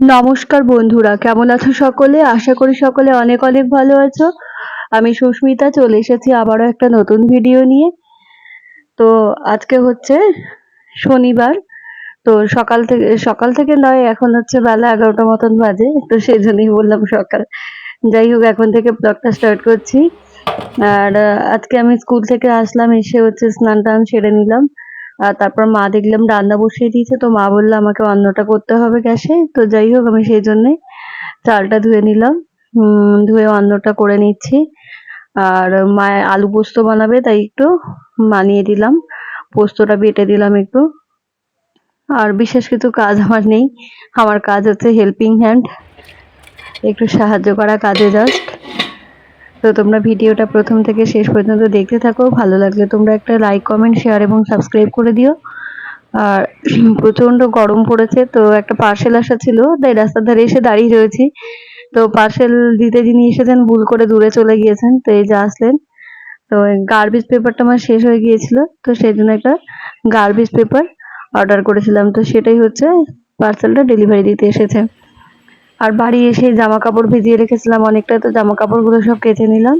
নমস্কার বন্ধুরা, কেমন আছো সকলে? আশা করি সকলে অনেক অনেক ভালো আছো। আমি সুস্মিতা, চলে এসেছি আবারও একটা নতুন ভিডিও নিয়ে। তো আজকে হচ্ছে শনিবার, তো সকাল থেকে সকাল থেকে নয়, এখন হচ্ছে বেলা এগারোটা মতন বাজে, তো সেই জন্যই বললাম সকাল। যাই হোক, এখন থেকে ব্লগটা স্টার্ট করছি। আর আজকে আমি স্কুল থেকে আসলাম, এসে হচ্ছে স্নান টান সেরে নিলাম। তারপর মা দেখলাম রান্না বসিয়ে দিয়েছে, তো মা বলল আমাকে অন্নটা করতে হবে গ্যাসে। তো যাই হোক, আমি সেই জন্যে চালটা ধুয়ে নিলাম। ধুয়ে অন্নটা করে নিচ্ছি। আর মায়ের আলু পোস্ত বানাবে, তাই একটু বানিয়ে দিলাম। পোস্তটা বেটে দিলাম একটু। আর বিশেষ কিছু কাজ আমার নেই। আমার কাজ হচ্ছে হেল্পিং হ্যান্ড একটু সাহায্য করা কাজে জাস্ট তো তোমরা ভিডিওটা প্রথম থেকে শেষ পর্যন্ত দেখতে থাকো, ভালো লাগলে তোমরা একটা লাইক কমেন্ট শেয়ার এবং সাবস্ক্রাইব করে দিও। আর প্রচণ্ড গরম পড়েছে, তো একটা পার্সেল আসা ছিল, তাই রাস্তার ধারে এসে দাঁড়িয়ে রয়েছি। তো পার্সেল দিতে যিনি এসেছেন ভুল করে দূরে চলে গিয়েছেন, তো এই যে আসলেন। তো গার্বেজ পেপারটা আমার শেষ হয়ে গিয়েছিল, তো সেই জন্য একটা গার্বেজ পেপার অর্ডার করেছিলাম। তো সেটাই হচ্ছে পার্সেলটা ডেলিভারি দিতে এসেছে। আর বাড়ি এসে জামা কাপড় ভিজিয়ে রেখেছিলাম অনেকটা, তো জামা কাপড়গুলো সব কেচে নিলাম।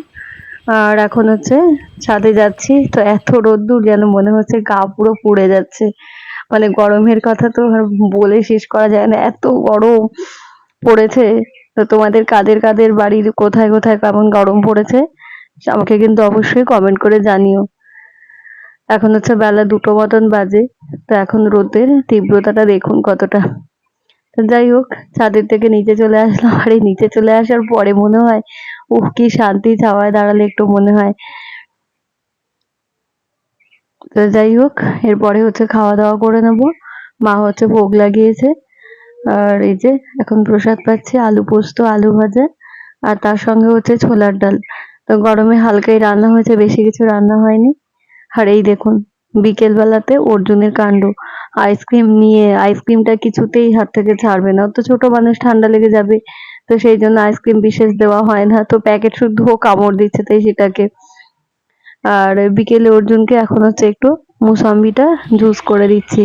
আর এখন হচ্ছে ছাদে যাচ্ছি, তো এত রোদ্দুর যেন মনে হচ্ছে গা পুরো পুড়ে যাচ্ছে। মানে গরমের কথা তো আর বলে শেষ করা যায় না, এত গরম পড়েছে। তো তোমাদের কাদের কাদের বাড়ির কোথায় কোথায় কেমন গরম পড়েছে, আমাকে কিন্তু অবশ্যই কমেন্ট করে জানিও। এখন হচ্ছে বেলা দুটো মতন বাজে, তো এখন রোদের তীব্রতাটা দেখুন কতটা। যাই হোক, ছাদের থেকে নিচে চলে আসলাম। আর এই নিচে চলে আসার পরে মনে হয়, উহ, কি শান্তি ছাওয়ায় দাঁড়ালে একটু মনে হয়। তো যাই হোক, এরপরে হচ্ছে খাওয়া দাওয়া করে নেব। মা হচ্ছে ভোগ লাগিয়েছে। আর এই যে, এখন প্রসাদ পাচ্ছি, আলু পোস্ত, আলু ভাজা, আর তার সঙ্গে হচ্ছে ছোলার ডাল। তো গরমে হালকাই রান্না হয়েছে, বেশি কিছু রান্না হয়নি। আর এই দেখুন বিকেল বেলাতে অর্জুনের কাণ্ড। আইসক্রিম নিয়ে, আইসক্রিমটা কিছুতেই হাত থেকে ছাড়বে না। তো ছোট মানুষ ঠান্ডা লেগে যাবে, তো সেই জন্য আইসক্রিম বিশেষ দেওয়া হয় না। তো প্যাকেট শুদ্ধ কামড় দিচ্ছে তাই সেটাকে। আর বিকেলে অর্জুনকে এখন হচ্ছে একটু মুসাম্বিটা জুস করে দিচ্ছি।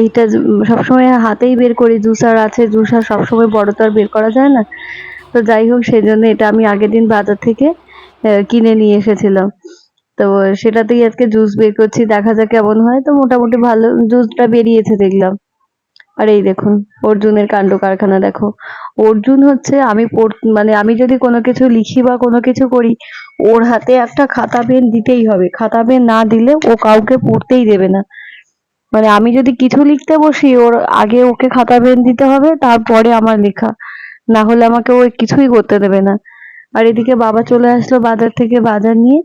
এইটা সবসময় হাতেই বের করি। জুসার আছে জুসার সবসময় বড় তো আর বের করা যায় না। তো যাই হোক, সেই জন্য এটা আমি আগের দিন বাজার থেকে কিনে নিয়ে এসেছিলাম। তো সেটাতেই আজকে জুস বের করছি, দেখা যাক কেমন হয়। তো মোটামুটি ভালো জুসটা বেরিয়েছে দেখলাম। আর এই দেখুন, অর্জুনের কাণ্ড কারখানা, দেখো। অর্জুন হচ্ছে, আমি মানে আমি যদি কোনো কিছু লিখি বা কোনো কিছু করি, ওর হাতে একটা খাতা পেন দিতেই হবে। খাতা পেন না দিলে ও কাউকে পড়তেই দেবে না। মানে আমি যদি কিছু লিখতে বসি, ওর আগে ওকে খাতা পেন দিতে হবে, তারপরে আমার লেখা। না হলে আমাকে ও কিছুই করতে দেবে না। আর এদিকে বাবা চলে আসলো বাজার থেকে বাজার নিয়ে।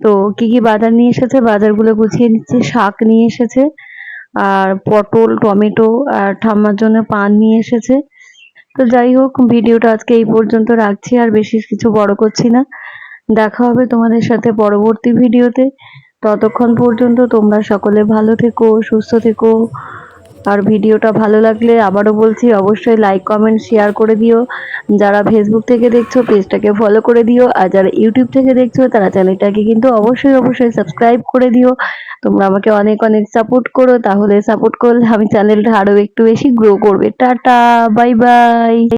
তো কি কি বাজার নিয়ে এসেছে? বাজারগুলো গুছিয়ে নিচ্ছে, শাক নিয়ে এসেছে, আর পটল, টমেটো, আর ঠাম্মার জন্য পান নিয়ে এসেছে। তো যাই হোক, ভিডিওটা আজকে এই পর্যন্ত রাখছি, আর বেশি কিছু বড় করছি না। দেখা হবে তোমাদের সাথে পরবর্তী ভিডিওতে। ততক্ষণ পর্যন্ত তোমরা সকলে ভালো থেকো, সুস্থ থেকো। আর ভিডিওটা ভালো লাগলে আবারও বলছি, অবশ্যই লাইক কমেন্ট শেয়ার করে দিও। যারা ফেসবুক থেকে দেখছ, পেজটাকে ফলো করে দিও। আর যারা ইউটিউব থেকে দেখছ, তারা চ্যানেলটাকে কিন্তু অবশ্যই অবশ্যই সাবস্ক্রাইব করে দিও। তোমরা আমাকে অনেক অনেক সাপোর্ট করো, তাহলে সাপোর্ট করলে আমি চ্যানেলটা আরও একটু বেশি গ্রো করবে। Tata bye bye